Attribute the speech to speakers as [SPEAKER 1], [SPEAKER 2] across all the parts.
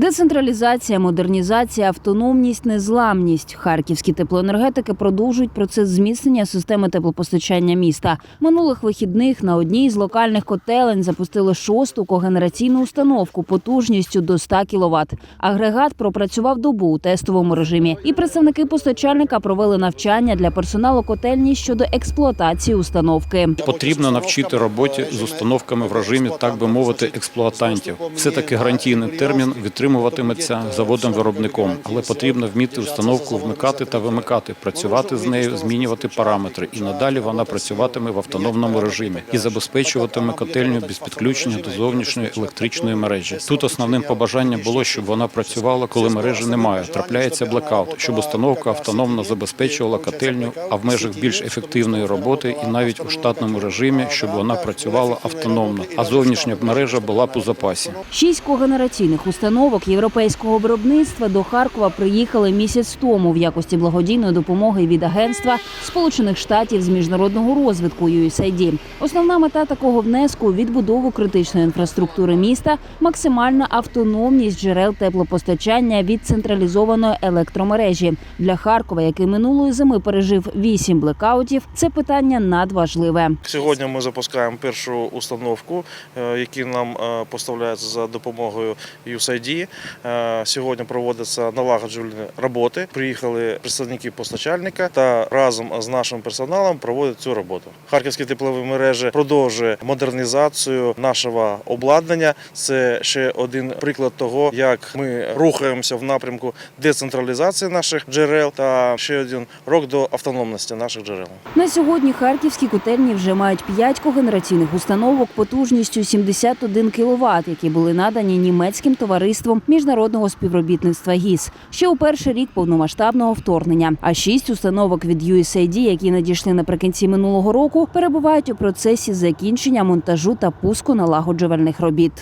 [SPEAKER 1] Децентралізація, модернізація, автономність, незламність. Харківські теплоенергетики продовжують процес зміцнення системи теплопостачання міста. Минулих вихідних на одній з локальних котелень запустили шосту когенераційну установку потужністю до 100 кВт. Агрегат пропрацював добу у тестовому режимі. І представники постачальника провели навчання для персоналу котельні щодо експлуатації установки.
[SPEAKER 2] Потрібно навчити роботі з установками в режимі, так би мовити, експлуатантів. Все таки гарантійний термін витримуватиметься заводом-виробником, але потрібно вміти установку вмикати та вимикати, працювати з нею, змінювати параметри. І надалі вона працюватиме в автономному режимі і забезпечуватиме котельню без підключення до зовнішньої електричної мережі. Тут основним побажанням було, щоб вона працювала, коли мережі немає. Трапляється блекаут, щоб установка автономно забезпечувала котельню, а в межах більш ефективної роботи і навіть у штатному режимі, щоб вона працювала автономно, а зовнішня мережа була у запасі.
[SPEAKER 1] Шість когенераційних установок європейського виробництва до Харкова приїхали місяць тому в якості благодійної допомоги від агентства Сполучених Штатів з міжнародного розвитку USAID. Основна мета такого внеску відбудову критичної інфраструктури міста, максимальна автономність джерел теплопостачання від централізованої електромережі для Харкова, який минулої зими пережив вісім блекаутів. Це питання надважливе.
[SPEAKER 3] Сьогодні ми запускаємо першу установку, е, які нам е, поставляються за допомогою USAID. Е, Сьогодні проводяться налагоджувальні роботи. Приїхали представники постачальника та разом з нашим персоналом проводять цю роботу. Харківські теплові мережі продовжує модернізацію нашого обладнання. Це ще один приклад того, як ми рухаємося в напрямку децентралізації наших джерел та ще один крок до автономності наших джерел.
[SPEAKER 1] На сьогодні харківські котельні вже мають 5 когенераційних установок потужністю 71 кВт, які були надані німецьким товариством міжнародного співробітництва ГІС ще у перший рік повномасштабного вторгнення. А шість установок від USAID, які надійшли наприкінці минулого року, перебувають у процесі закінчення монтажу та пуску налагоджувальних робіт.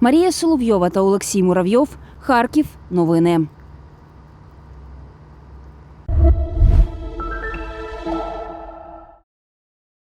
[SPEAKER 1] Марія Соловйова та Олексій Муравйов. Харків. Новини.